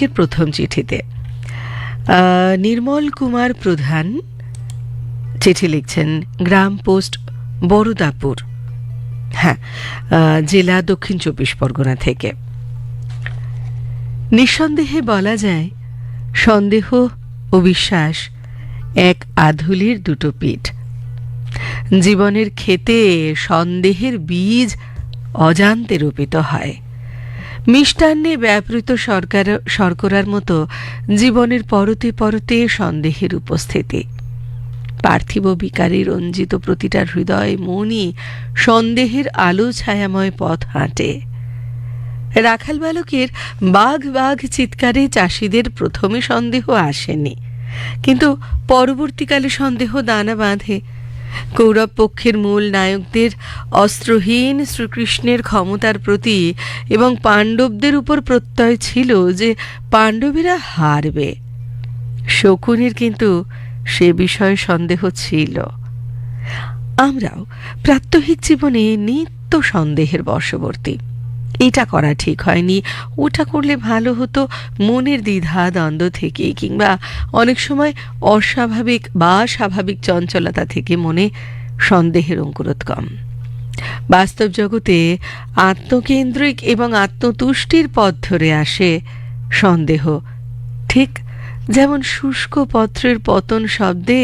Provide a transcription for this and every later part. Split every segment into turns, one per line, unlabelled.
আজকের প্রথম চিঠিতে। নির্মল কুমার প্রধান চিঠি লিখছেন, গ্রাম পোস্ট বড়দাপুর হ্যাঁ জেলা দক্ষিণ চব্বিশ পরগনা থেকে। নিঃসন্দেহে বলা যায়, সন্দেহ ও বিশ্বাস এক আধুলির দুটো পিঠ। জীবনের ক্ষেতে সন্দেহের বীজ অজান্তে রোপিত হয়। মিষ্টান্নে ব্যাপৃত সরকার, শর্করার মতো জীবনের পরতে পরতে সন্দেহের উপস্থিতি। পার্থিব বিকারে রঞ্জিত প্রতিটা হৃদয় মনই সন্দেহের আলো ছায়াময় পথ হাঁটে। রাখাল বালকের বাঘ বাঘ চিৎকারে চাষিদের প্রথমে সন্দেহ আসেনি। কিন্তু পরবর্তীকালে সন্দেহ দানা বাঁধে কৌরব পক্ষের মূল নায়কদের অস্ত্রহীন শ্রীকৃষ্ণের ক্ষমতার প্রতি এবং পাণ্ডবদের উপর প্রত্যয় ছিল যে পাণ্ডবীরা হারবে। শকুনির কিন্তু সে বিষয়ে সন্দেহ ছিল। আমরাও প্রাত্যহিক জীবনে নিত্য সন্দেহের বশবর্তী। এটা করা ঠিক হয়নি। ওটা করলে ভালো হতো মনের দ্বিধা, দ্বন্দ্ব থেকে কিংবা অনেক সময় অস্বাভাবিক বা স্বাভাবিক চঞ্চলতা থেকে মনে সন্দেহের অঙ্কুরোদ্গম বাস্তব জগতে আত্মকেন্দ্রিক এবং আত্মতুষ্টির পথ ধরে আসে সন্দেহ। ঠিক যেমন শুষ্ক পত্রের পতন শব্দে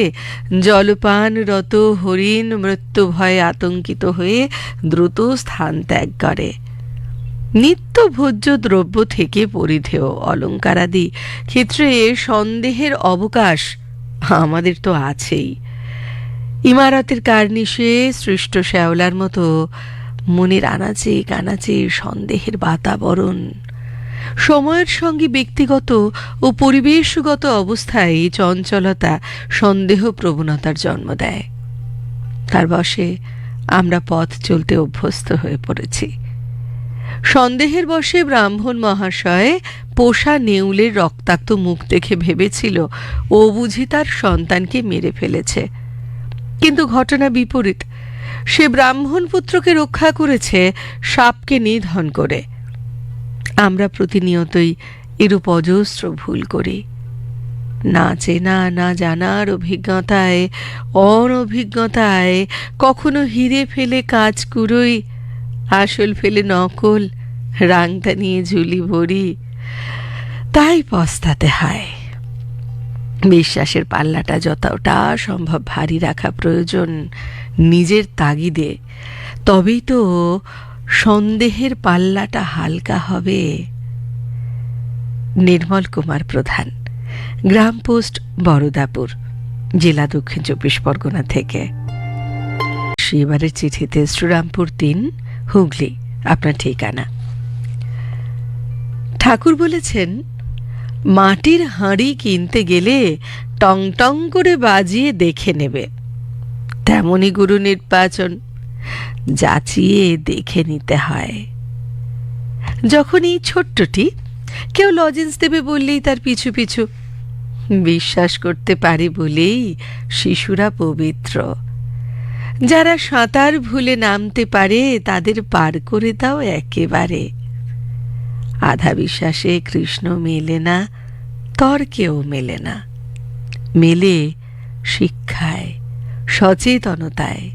জলপানরত হরিণ মৃত্যু ভয়ে আতঙ্কিত হয়ে দ্রুত স্থান ত্যাগ করে। নিত্য ভোজ্য দ্রব্য থেকে পরিধেয় অলঙ্কারাদি। ক্ষেত্রে সন্দেহের অবকাশ আমাদের তো আছেই। ইমারতের কার্নিশে সৃষ্ট শ্যাওলার মতো মনের আনাচে কানাচে সন্দেহের বাতাবরণ। সময়ের সঙ্গে ব্যক্তিগত ও পরিবেশগত অবস্থায় চঞ্চলতা, সন্দেহ প্রবণতার জন্ম দেয়। তার বসে আমরা পথ চলতে অভ্যস্ত হয়ে পড়েছি। সন্দেহের বশে ব্রাহ্মণ মহাশয় পোষা নেউলের রক্তাক্ত মুখ দেখে ভেবেছিল, ও বুঝি তার সন্তানকে মেরে ফেলেছে। কিন্তু ঘটনা বিপরীত। সে ব্রাহ্মণ পুত্রকে রক্ষা করেছে সাপকে নিধন করে। আমরা প্রতিনিয়তই এরূপ অজস্র ভুল করি। না চেনা, না জানার অভিজ্ঞতায়, অনভিজ্ঞতায় কখনো হিরে ফেলে কাজ কুড়োই আসল ফেলে নকল রাংটা নিয়ে ঝুলি ভরি, তাই পস্তাতে হয়। বিশ্বাসের পাল্লাটা যতটা সম্ভব ভারী রাখা প্রয়োজন নিজের তাগিদে, তবেই তো সন্দেহের পাল্লাটা হালকা হবে। নির্মল কুমার প্রধান, গ্রাম পোস্ট, বরদাপুর, জেলা দক্ষিণ চব্বিশ পরগনা থেকে। এবারের চিঠিতে শ্রীরামপুর তিন হুগলি, আপনার ঠিকানা। ঠাকুর বলেছেন, মাটির হাঁড়ি কিনতে গেলে টং টং করে বাজিয়ে দেখে নেবে। তেমনই গুরু নির্বাচন, যাচিয়ে দেখে নিতে হয়। যখন এই ছোট্টটি, কেউ লজেন্স দেবে বললেই তার পিছু পিছু। বিশ্বাস করতে পারে বলেই শিশুরা পবিত্র। যারা সাঁতার ভুলে নামতে পারে, তাদের পার করে দাও একেবারে। আধা বিশ্বাসে কৃষ্ণ মেলে না, তর্কেও মেলে না। মেলে শিক্ষায়, সচেতনতায়।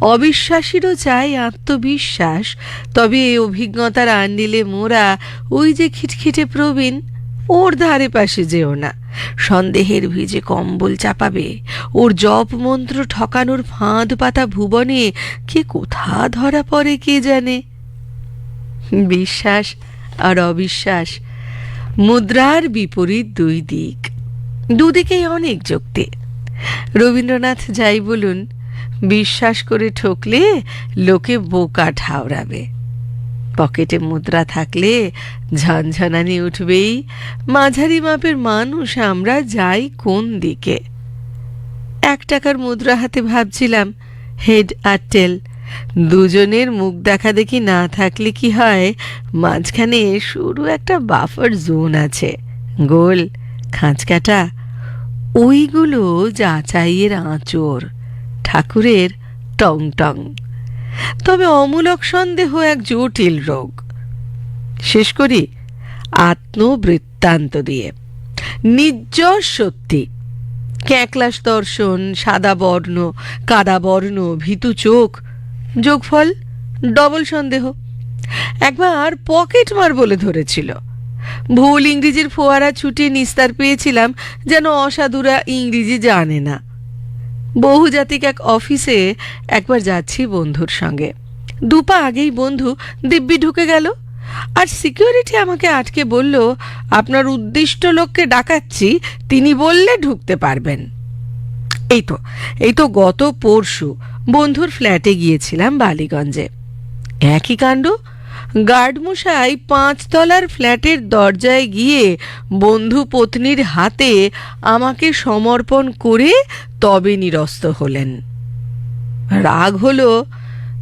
অবিশ্বাসীরও চাই আত্মবিশ্বাস, তবে এই অভিজ্ঞতার আন্ডিলে মোরা ওই যে খিটখিটে প্রবীণ ওর ধারে পাশে যেও না। সন্দেহের ভিজে কম্বল চাপাবে, ওর জপ মন্ত্র ঠকানোর ফাঁদ পাতা ভুবনে, কে কোথা ধরা পড়ে কে জানে? বিশ্বাস আর অবিশ্বাস, মুদ্রার বিপরীত দুই দিক, দুদিকেই অনেক যুক্তি। রবীন্দ্রনাথ যাই বলুন, বিশ্বাস করে ঠকলে লোকে বোকা ঠাওরাবে। পকেটে মুদ্রা থাকলে ঝনঝনানি উঠবেই। মাঝারি মাপের মানুষ আমরা যাই কোন দিকে। এক টাকার মুদ্রা হাতে ভাবছিলাম, হেড আর টেল, দুজনের মুখ দেখা দেখি না থাকলে কি হয়? মাঝখানে শুরু একটা বাফার জোন আছে, গোল খাঁচকাটা ওইগুলো যাচাইয়ের আঁচড়, ঠাকুরের টং টং। তবে অমূলক সন্দেহ এক জটিল রোগ। শেষ করি, আত্মবৃত্তান্ত দিয়ে। নির্জর সত্যি। ক্যাঁকলাস দর্শন, সাদা বর্ণ, কাদা বর্ণ, ভীতু চোখ, যোগফল, ডবল সন্দেহ। একবার পকেট মার বলে ধরেছিল। ভুল ইংরেজির ফোয়ারা ছুটিয়ে নিস্তার পেয়েছিলাম যেন অসাধুরা ইংরেজি জানে না। বহুজাতিক এক অফিসে একবার যাচ্ছি বন্ধুর সঙ্গে। দুপা আগেই বন্ধু দিব্যি ঢুকে গেল আর সিকিউরিটি আমাকে আটকে বলল, আপনার উদ্দিষ্ট লোককে ডাকাচ্ছি, তিনি বললে ঢুকতে পারবেন। এই তো এই তো গত পরশু বন্ধুর ফ্ল্যাটে গিয়েছিলাম বালিগঞ্জে। একই কাণ্ড গার্ডমশাই পাঁচতলার ফ্ল্যাটের দরজায় গিয়ে বন্ধু পত্নীর হাতে আমাকে সমর্পণ করে তবে নিরস্ত হলেন। রাগ হলো,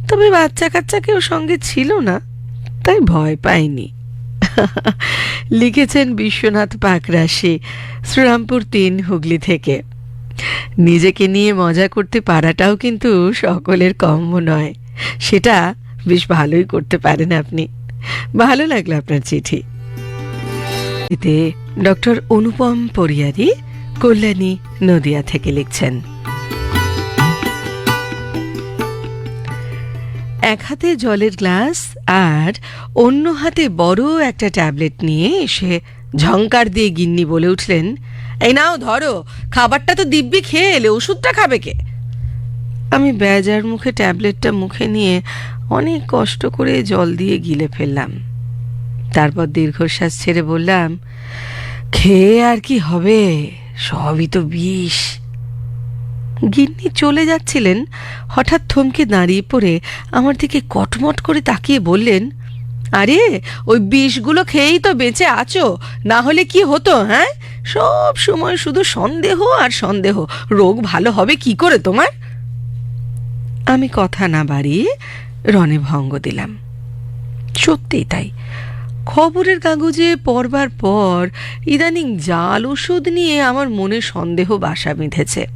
তবে বাচ্চা কাচ্চা কেউ সঙ্গে ছিল না, তাই ভয় পাইনি। লিখেছেন বিশ্বনাথ পাকরাশি, শ্রীরামপুর তিন হুগলি থেকে। নিজেকে নিয়ে মজা করতে পারাটাও কিন্তু সকলের কম্য নয়। সেটা বেশ ভালোই করতে পারেন আপনি। ভালো লাগল আপনার চিঠি। এতে ডক্টর অনুপম পরিয়ারি কল্যাণী নদিয়া থেকে লিখছেন, এক হাতে জলের গ্লাস আর অন্য হাতে বড় একটা ট্যাবলেট নিয়ে এসে ঝংকার দিয়ে গিন্নি বলে উঠলেন, এই নাও, ধরো, খাবারটা তো দিব্যি খেয়ে এলে, ওষুধটা খাবে কে? আমি বেজার মুখে ট্যাবলেটটা মুখে নিয়ে অনেক কষ্ট করে জল দিয়ে গিলে ফেললাম। তারপর দীর্ঘশ্বাস ছেড়ে বললাম, খেয়ে আর কি হবে? সবই তো বিষ। গিন্নি চলে যাচ্ছিলেন, হঠাৎ থমকে দাঁড়িয়ে পড়ে আমার দিকে কটমট করে তাকিয়ে বললেন, আরে, ওই বিষগুলো খেয়েই তো বেঁচে আছো, না হলে কি হতো হ্যাঁ? সব সময় শুধু সন্দেহ আর সন্দেহ, রোগ ভালো হবে কি করে তোমার? আমি কথা না বাড়িয়ে রণে ভঙ্গ দিলাম। সত্যিই তাই। খবরের কাগজে পড়বার পর ইদানিং জাল ওষুধ নিয়ে আমার মনে সন্দেহ বাসা বেঁধেছে।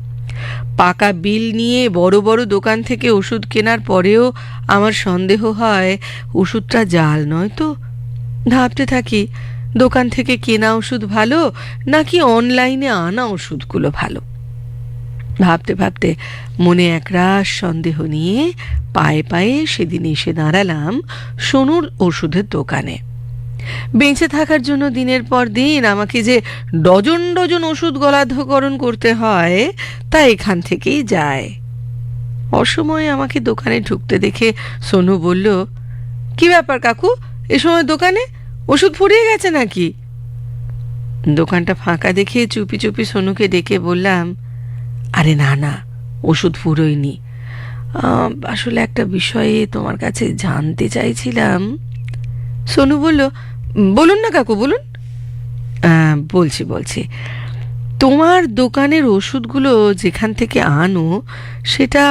পাকা বিল নিয়ে বড় বড় দোকান থেকে ওষুধ কেনার পরেও আমার সন্দেহ হয়, ওষুধটা জাল নয় তো? ভাবতে থাকি, দোকান থেকে কেনা ওষুধ ভালো নাকি অনলাইনে আনা ওষুধগুলো ভালো? ভাবতে ভাবতে মনে একরাশ সন্দেহ নিয়ে পায়ে পায়ে সেদিন এসে দাঁড়ালাম সোনুর ওষুধের দোকানে। বেঁচে থাকার জন্য দিনের পর দিন আমাকে যে ডজন ডজন ওষুধ গলাধকরণ করতে হয়, তা এখান থেকেই যায়। অসময়ে আমাকে দোকানে ঢুকতে দেখে সোনু বলল, কি ব্যাপার কাকু? এ সময় দোকানে? ওষুধ ফুরিয়ে গেছে নাকি? দোকানটা ফাঁকা দেখে চুপি চুপি সোনুকে ডেকে বললাম আরে না না ওষুধ ফুরোয়নি। আসলে একটা বিষয়ে তোমার কাছে জানতে চাইছিলাম। সোনু বলল বলুন না কাকু বলুন। বলছি বলছি। তোমার দোকানের ওষুধগুলো যেখান থেকে আনো সেটা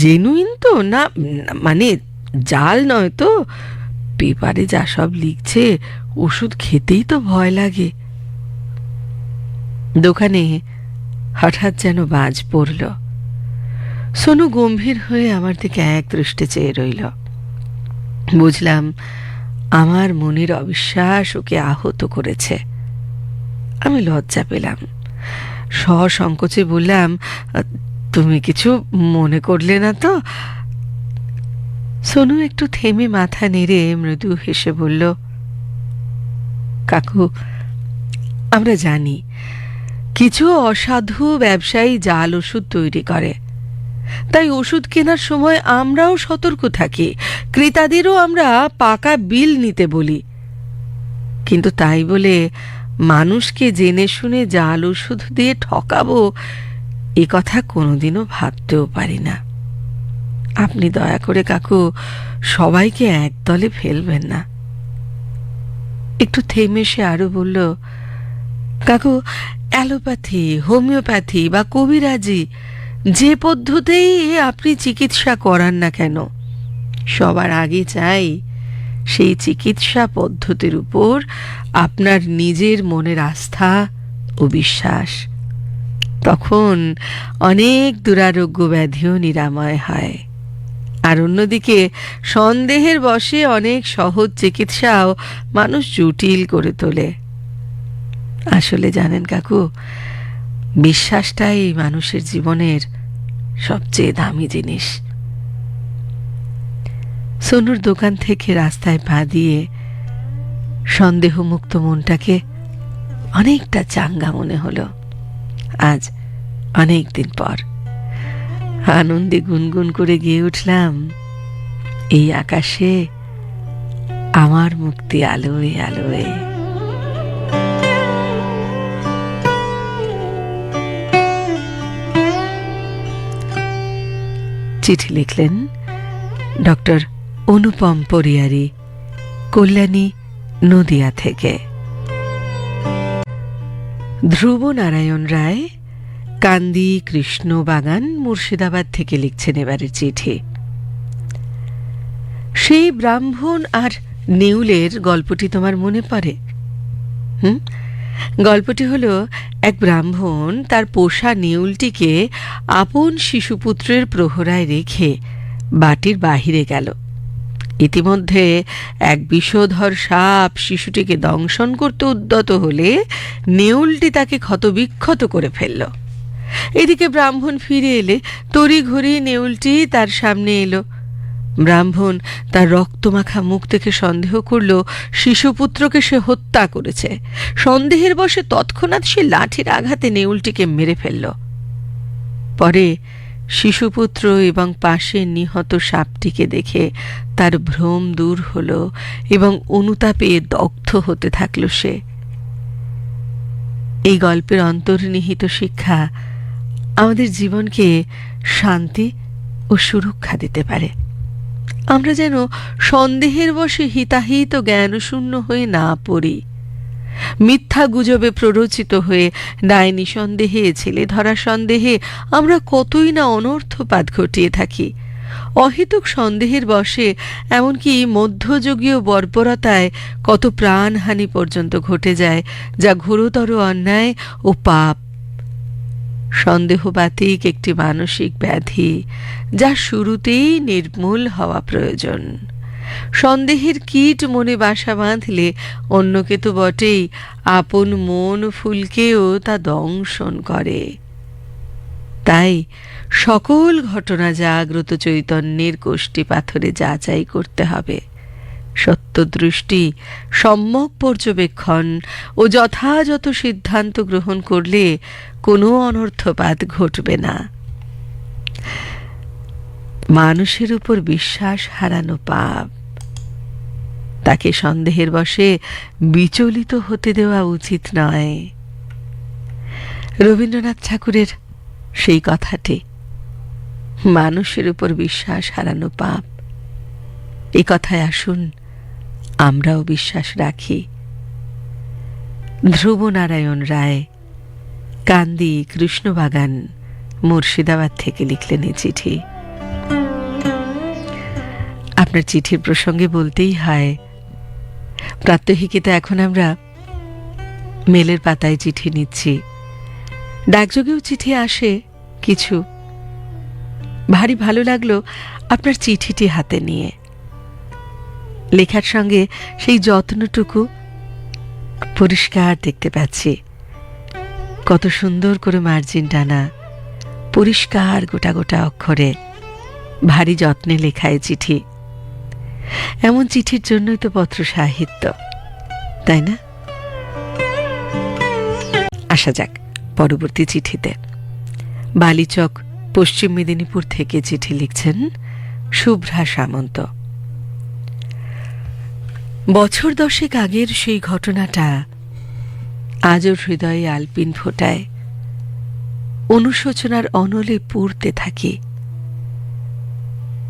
জেনুইন তো না, মানে জাল নয় তো? পেপারে যা সব লিখছে ওষুধ খেতেই তো ভয় লাগে। দোকানে হঠাৎ যেন বাজ পড়ল। সোনু গম্ভীর হয়ে আমার দিকে এক দৃষ্টে চেয়ে রইল। বুঝলাম, আমার মনের অবিশ্বাস ওকে আহত করেছে। আমি লজ্জা পেলাম। সসংকোচে বললাম, তুমি কিছু মনে করলে না তো? সোনু একটু থেমে মাথা নেড়ে মৃদু হেসে বলল, কাকু, আমরা জানি কিছু অসাধু ব্যবসায়ী জাল ওষুধ তৈরি করে। তাই ওষুধ কেনার সময় আমরাও সতর্ক থাকি, ক্রেতাদেরও আমরা পাকা বিল নিতে বলি। কিন্তু তাই বলে মানুষকে জেনে শুনে জাল ওষুধ দিয়ে ঠকাবো, এ কথা কোনোদিনও ভাবতেও পারি না। আপনি দয়া করে কাকু, সবাইকে একদলে ফেলবেন না। একটু থেমে সে আরও বলল, কাকু অ্যালোপ্যাথি, হোমিওপ্যাথি বা কবিরাজি যে পদ্ধতিতেই আপনি চিকিৎসা করান না কেন, সবার আগে চাই সেই চিকিৎসা পদ্ধতির উপর আপনার নিজের মনের আস্থা ও বিশ্বাস। তখন অনেক দুরারোগ্য ব্যাধিও নিরাময় হয়। আর অন্যদিকে সন্দেহের বশে অনেক সহজ চিকিৎসাও মানুষ জটিল করে তোলে। আসলে জানেন কাকু, বিশ্বাসটাই মানুষের জীবনের সবচেয়ে দামি জিনিস। সোনুর দোকান থেকে রাস্তায় পা দিয়ে সন্দেহমুক্ত মনটাকে অনেকটা চাঙ্গা মনে হলো। আজ অনেক দিন পর আনন্দে গুনগুন করে গিয়ে উঠলাম, এই আকাশে আমার মুক্তি আলোয় আলোয়। চিঠি লিখলেন ডক্টর অনুপম পরিয়ারি, কল্যাণী নদিয়া থেকে। ধ্রুব নারায়ণ রায়, কান্দি কৃষ্ণ বাগান, মুর্শিদাবাদ থেকে লিখছেন এবারের চিঠি। সেই ব্রাহ্মণ আর নেউলের গল্পটি তোমার মনে পড়ে? হুম? গল্পটি হলো এক ব্রাহ্মণ তার পোষা নেউলটিকে আপন শিশুপুত্রের প্রহরায় রেখে বাটির বাহিরে গেল। ইতিমধ্যে এক বিষধর সাপ শিশুটিকে দংশন করতে উদ্যত হলে নেউলটি তাকে ক্ষতবিক্ষত করে ফেলল। এদিকে ব্রাহ্মণ ফিরে এলে তড়ি ঘড়ি নেউলটি তার সামনে এলো। ব্রাহ্মণ তার রক্তমাখা মুখ দেখে সন্দেহ করল, শিশুপুত্রকে সে হত্যা করেছে। সন্দেহের বশে তৎক্ষণাৎ সে লাঠির আঘাতে নেউলটিকে মেরে ফেলল। পরে শিশুপুত্র এবং পাশে নিহত সাপটিকে দেখে তার ভ্রম দূর হল এবং অনুতাপে দগ্ধ হতে থাকল সে। এই গল্পের অন্তর্নিহিত শিক্ষা আমাদের জীবনকে শান্তি ও সুরক্ষা দিতে পারে। আমরা যেন সন্দেহের বশে হিতাহিত জ্ঞানশূন্য হয়ে না পড়ি। মিথ্যা গুজবে প্ররোচিত হয়ে ডাইনি সন্দেহে ছেলে ধরা সন্দেহে আমরা কতই না অনর্থপাত ঘটিয়ে থাকি। অহেতুক সন্দেহের বশে এমনকি মধ্যযুগীয় বর্বরতায় কত প্রাণহানি পর্যন্ত ঘটে যায়, যা ঘোরতর অন্যায় ও পাপ। সন্দেহবাতিক একটি মানসিক ব্যাধি যা শুরুতেই নির্মূল হওয়া প্রয়োজন। সন্দেহের কীট মনে বাসা বাঁধলে অন্যকে তো বটেই, আপন মন ফুলকেও তা দংশন করে। তাই সকল ঘটনা জাগ্রত চৈতন্যের কোষ্ঠী পাথরে যাচাই করতে হবে। সত্যদৃষ্টি, সম্যক পর্যবেক্ষণ ও যথাযথ সিদ্ধান্ত গ্রহণ করলে কোনো অনর্থপাত ঘটবে না। মানুষের উপর বিশ্বাস হারানো পাপ। তাকে সন্দেহের বশে বিচলিত হতে দেওয়া উচিত নয়। রবীন্দ্রনাথ ঠাকুরের সেই কথাটি, মানুষের উপর বিশ্বাস হারানো পাপ। এ কথায় আসুন আমরাও বিশ্বাস রাখি। ধ্রুবনারায়ণ রায়, কান্দি কৃষ্ণবাগান, মুর্শিদাবাদ থেকে লিখলেন এই চিঠি। আপনার চিঠির প্রসঙ্গে বলতেই হয়, প্রাত্যহিকিতা এখন আমরা মেলের পাতায় চিঠি নিচ্ছি। ডাকযোগেও চিঠি আসে কিছু। ভারী ভালো লাগল আপনার চিঠিটি হাতে নিয়ে। লেখার সঙ্গে সেই যত্নটুকু পরিষ্কার দেখতে পাচ্ছি। কত সুন্দর করে মার্জিন টানা, পরিষ্কার গোটা গোটা অক্ষরে ভারী যত্নে লেখায় চিঠি। এমন চিঠির জন্যই তো পত্র সাহিত্য, তাই না? আসা যাক পরবর্তী চিঠিতে। বালিচক পশ্চিম মেদিনীপুর থেকে চিঠি লিখছেন শুভ্রা সামন্ত। বছর দশেক আগের সেই ঘটনাটা আজও হৃদয়ে আলপিন ফোটায়। অনুশোচনার অনলে পুড়তে থাকি।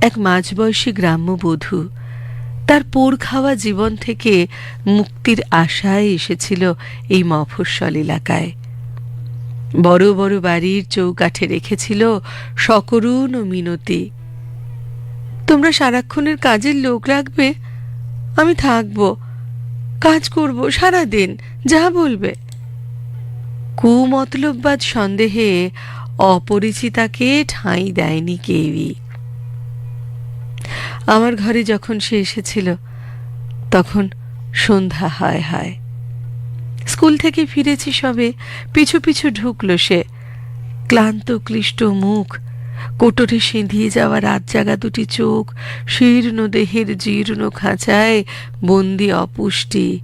এক মাঝবয়সী গ্রাম্য বধূ তার পোড় খাওয়া জীবন থেকে মুক্তির আশায় এসেছিল এই মফস্বল এলাকায়। বড় বড় বাড়ির চৌকাঠে রেখেছিল সকরুণ ও মিনতি। তোমরা সারাক্ষণের কাজের লোক রাখবে আমি থাকব। কাজ করব সারাদিন, যা বলবে। কুমতলববাদ সন্দেহে অপরিচিতাকে ঠাঁই দেয়নি কেউই। আমার ঘরে যখন সে এসেছিল, তখন সন্ধ্যা হয় হয়। স্কুল থেকে ফিরেছি সবে, পিছু পিছু ঢুকলো সে। ক্লান্ত, ক্লিষ্ট মুখ কোটরে সেঁধিয়ে যাওয়া রাত জাগা দুটি চোখ, শীর্ণ দেহের জীর্ণ খাঁচায় বন্দি অপুষ্টি,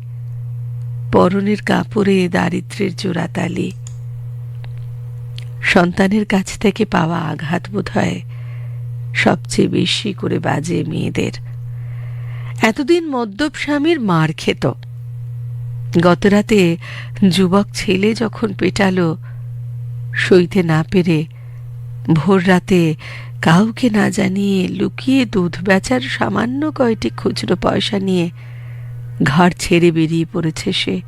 পরনের কাপড়ে দারিদ্রের জোড়াতালি। সন্তানের কাছ থেকে পাওয়া আঘাত বোধ হয় সবচেয়ে বেশি করে বাজে মেয়েদের। এতদিন মদ্যপ স্বামীর মার খেত। গতরাতে যুবক ছেলে যখন পেটালো, সইতে না পেরে ভোর রাতে কাউকে না জানিয়ে লুকিয়ে দুধ বেচার সামান্য কয়টি খুচরো পয়সা নিয়ে ঘর ছেড়ে বেরিয়ে পড়েছে সে।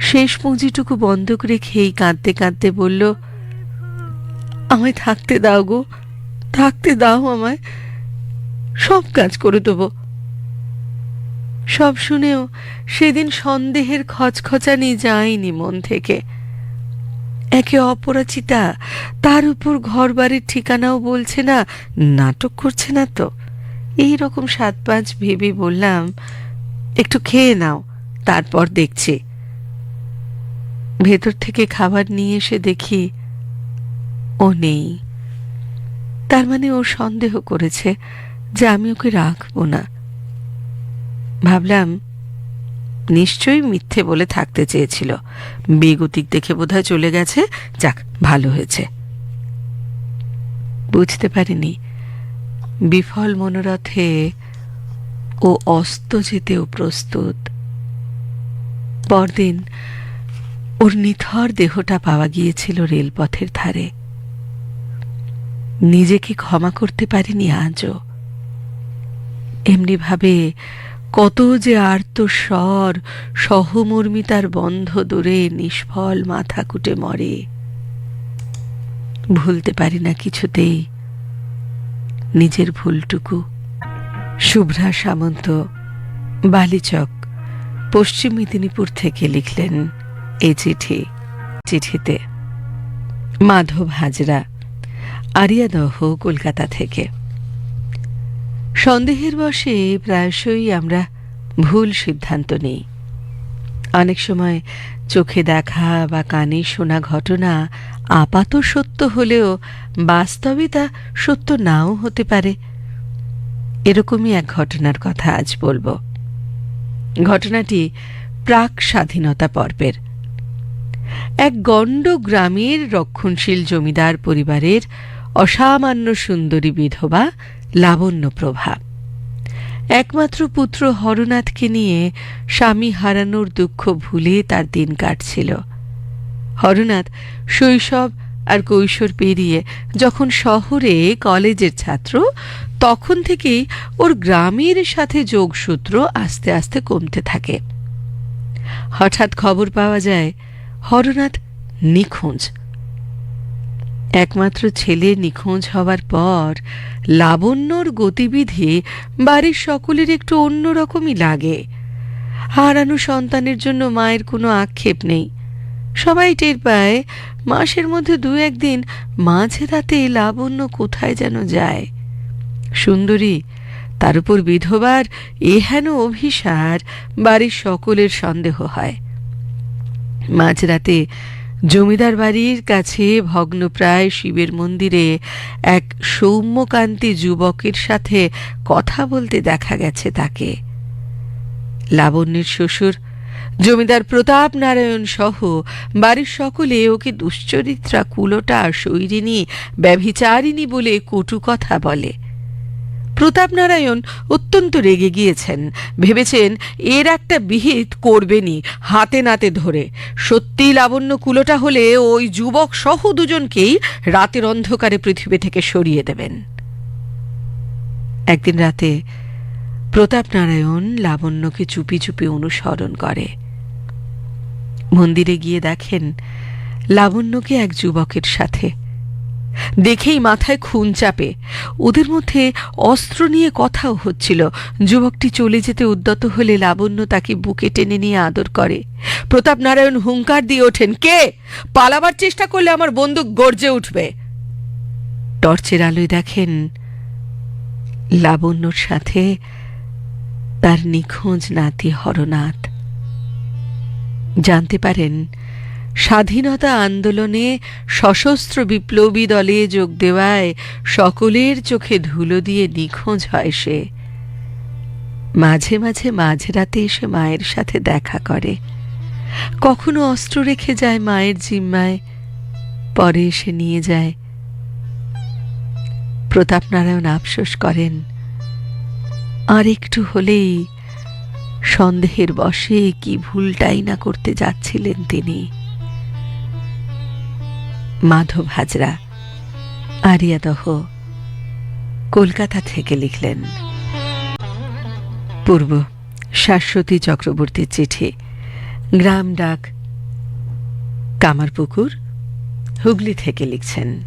শেষ পুঁজিটুকু বন্ধ করে খেয়েই কাঁদতে কাঁদতে বলল, আমায় থাকতে দাও গো, থাকতে দাও আমায়, সব কাজ করে দেবো। সব শুনেও সেদিন সন্দেহের খচখচানি যায়নি মন থেকে। একে অপরাচিতা তার উপর ঘর বাড়ির ঠিকানাও বলছে না, নাটক করছে না তো। এই রকম সাত পাঁচ ভেবে বললাম, একটু খেয়ে নাও, তারপর দেখছি। ভেতর থেকে খাবার নিয়ে এসে দেখি, ও নেই। তার মানে ও সন্দেহ করেছে যে আমি ওকে রাখব না। ভাবলাম নিশ্চয়ই মিথ্যে বলে থাকতে চেয়েছিল। বেগতিক দেখে বোধহয় চলে গেছে, যাক, ভালো হয়েছে। বুঝতে পারিনি। বিফল মনোরথে ও অস্ত যেতেও প্রস্তুত। পরদিন ওর নিথর দেহটা পাওয়া গিয়েছিল রেলপথের ধারে। নিজেকে ক্ষমা করতে পারিনি আজও। এমনি ভাবে কত যে আর্ত স্বর সহমর্মিতার বন্ধ দূরে নিষ্ফল মাথা কুটে মরে। ভুলতে পারি না কিছুতেই নিজের ভুলটুকু। শুভ্রা সামন্ত, বালিচক, পশ্চিম মেদিনীপুর থেকে লিখলেন এই চিঠি। চিঠিতে, মাধব হাজরা, আরিয়াদহ, কলকাতা থেকে। সন্দেহের বশে প্রায়শই আমরা ভুল সিদ্ধান্ত নিই। অনেক সময় চোখে দেখা বা কানে শোনা ঘটনা আপাত সত্য হলেও বাস্তবে তা সত্য নাও হতে পারে। এরকমই এক ঘটনার কথা আজ বলব। ঘটনাটি প্রাক স্বাধীনতা পর্বের। এক গণ্ড গ্রামের রক্ষণশীল জমিদার পরিবারের অসামান্য সুন্দরী বিধবা লাবণ্য প্রভা। একমাত্র পুত্র হরনাথকে নিয়ে স্বামী হারানোর দুঃখ ভুলে তার দিন কাটছিল। হরনাথ শৈশব আর কৈশোর পেরিয়ে যখন শহরে কলেজের ছাত্র, তখন থেকেই ওর গ্রামের সাথে যোগসূত্র আস্তে আস্তে কমতে থাকে। হঠাৎ খবর পাওয়া যায়, হরনাথ নিখোঁজ। একমাত্র ছেলে নিখোঁজ হওয়ার পর লাবণ্যর গতিবিধি বাড়ির সকলের একটু অন্যরকমই লাগে। হারানো সন্তানের জন্য মায়ের কোনো আক্ষেপ নেই। সবাই টের পায়, মাসের মধ্যে দু একদিন মাঝে রাতে লাবণ্য কোথায় যেন যায়। সুন্দরী, তার উপর বিধবার এহেন অভিসার বাড়ির সকলের সন্দেহ হয়। মাঝরাতে জমিদার বাড়ির কাছে ভগ্নপ্রায় শিবের মন্দিরে এক সৌম্যকান্তি যুবকের সাথে কথা বলতে দেখা গেছে তাকে। লাবণ্যের শ্বশুর, জমিদার প্রতাপ নারায়ণ সহ বাড়ির সকলে ওকে দুশ্চরিত্রা কুলোটা শৈরিনী ব্যভিচারিণী বলে কটু কথা বলে। প্রতাপ নারায়ণ অত্যন্ত রেগে গিয়েছেন। ভেবেছেন, এর একটা বিহিত করবেনই হাতে নাতে ধরে। সত্যি লাবণ্য কুলোটা হলে ওই যুবক সহ দুজনকেই রাতের অন্ধকারে পৃথিবী থেকে সরিয়ে দেবেন। একদিন রাতে প্রতাপ নারায়ণ লাবণ্যকে চুপি চুপি অনুসরণ করে। মন্দিরে গিয়ে দেখেন, লাবণ্যকে এক যুবকের সাথে দেখেই মাথায় খুন চাপে। ওদের মধ্যে অস্ত্র নিয়ে কথাও হচ্ছিল। যুবকটি চলে যেতে উদ্যত হলে লাবণ্য তাকে বুকে টেনে নিয়ে আদর করে। প্রতাপ নারায়ণ হুঙ্কার দিয়ে ওঠেন, কে? পালাবার চেষ্টা করলে আমার বন্দুক গর্জে উঠবে। টর্চের আলোয় দেখেন, লাবণ্যর সাথে তার নিখোঁজ নাতি হরনাথ। জানতে পারেন স্বাধীনতা আন্দোলনে সশস্ত্র বিপ্লবী দলে যোগ দেওয়ায় সকলের চোখে ধুলো দিয়ে নিখোঁজ হয় সে। মাঝে মাঝে মাঝরাতে এসে মায়ের সাথে দেখা করে। কখনো অস্ত্র রেখে যায় মায়ের জিম্মায়, পরে এসে নিয়ে যায়। প্রতাপ নারায়ণ আফসোস করেন, আর একটু হলেই সন্দেহের বশে কি ভুলটাই না করতে যাচ্ছিলেন তিনি? মাধব হাজরা। আরিয়াদহ কলকাতা থেকে লিখলেন। পূর্ব, শাশ্বতী চক্রবর্তীর চিঠি। গ্রাম ডাক, কামারপুকুর, হুগলি থেকে লিখছেন।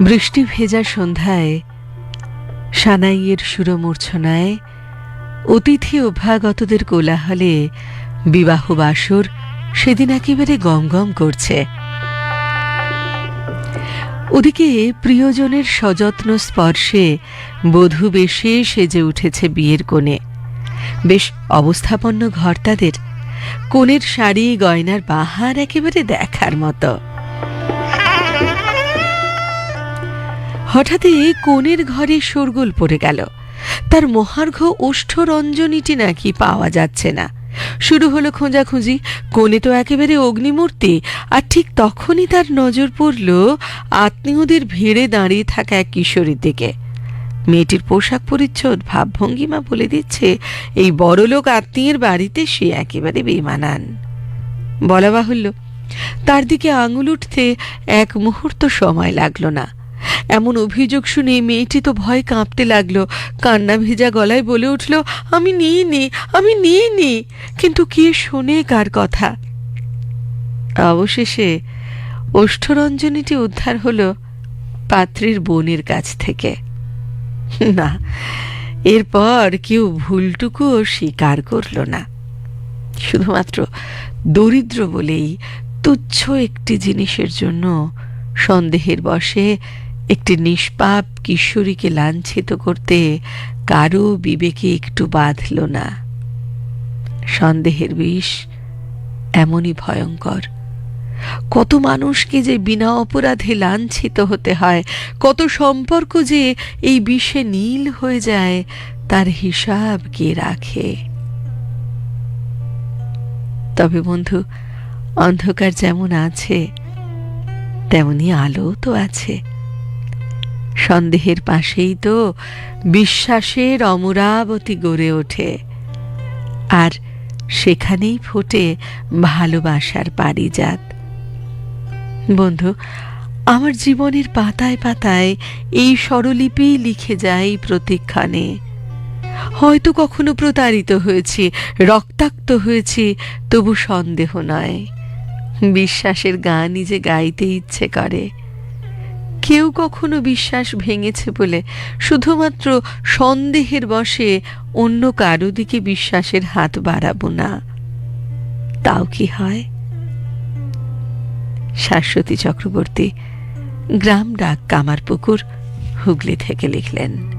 বৃষ্টি ভেজা সন্ধ্যায় সানাইয়ের সুরমূর্ছনায় অতিথি অভ্যাগতদের কোলাহলে বিবাহ বাসর সেদিন একেবারে গম গম করছে। ওদিকে প্রিয়জনের সযত্ন স্পর্শে বধূ বেশে সেজে উঠেছে বিয়ের কোণে। বেশ অবস্থাপন্ন ঘর তাদের। কোণের শাড়ি, গয়নার বাহার একেবারে দেখার মতো। হঠাৎই কোণের ঘরে শোরগোল পড়ে গেল। তার মহার্ঘ ওষ্ঠরঞ্জনীটি নাকি পাওয়া যাচ্ছে না। শুরু হলো খোঁজাখুঁজি কোণে তো একেবারে অগ্নিমূর্তি, আর ঠিক তখনই তার নজর পড়ল আত্মীয়দের ভিড়ে দাঁড়িয়ে থাকা এক কিশোরীর দিকে। মেয়েটির পোশাক পরিচ্ছদ ভাবভঙ্গিমা বলে দিচ্ছে, এই বড়লোক আত্মীয়ের বাড়িতে সে একেবারে বেমানান বলা বাহুল্য। তার দিকে আঙুল উঠতে এক মুহূর্ত সময় লাগল না। এমন অভিযোগ শুনে মেয়েটি তো ভয় কাঁপতে লাগল। কান্না ভেজা গলায় বলে উঠল, আমি নিয়ে নি, আমি নিয়ে নি। কিন্তু কে শোনে কার কথা? অবশেষে ওষ্ঠরঞ্জনীটি উদ্ধার হলো পাত্রীর বোনের কাছ থেকে। না, এরপর কেউ ভুলটুকুও স্বীকার করল না। শুধুমাত্র দরিদ্র বলেই তুচ্ছ একটি জিনিসের জন্য সন্দেহের বশে একটি নিষ্পাপ কিশোরীকে লাঞ্ছিত করতে কারও বিবেকে একটু বাঁধল না। সন্দেহের বিষ এমনই ভয়ঙ্কর। কত মানুষকে যে বিনা অপরাধে লাঞ্ছিত হতে হয়, কত সম্পর্ক যে এই বিষে নীল হয়ে যায়, তার হিসাব কে রাখে? তবে বন্ধু, অন্ধকার যেমন আছে, তেমনি আলো তো আছে। সন্দেহের পাশেই তো বিশ্বাসের অমরাবতী গড়ে ওঠে। আর সেখানেই ফোটে ভালোবাসার পারিজাত। বন্ধু, আমার জীবনের পাতায় পাতায় এই স্বরলিপি লিখে যাই প্রতিক্ষণে। হয়তো কখনো প্রতারিত হয়েছি, রক্তাক্ত হয়েছি, তবু সন্দেহ নয়। বিশ্বাসের গান নিজে গাইতে ইচ্ছে করে। কেউ কখনো বিশ্বাস ভেঙেছে বলে শুধুমাত্র সন্দেহের বসে অন্য কারও দিকে বিশ্বাসের হাত বাড়াবো না। তাও কি হয়? শাশ্বতী চক্রবর্তী, গ্রাম ডাক কামারপুকুর, হুগলি থেকে লিখলেন।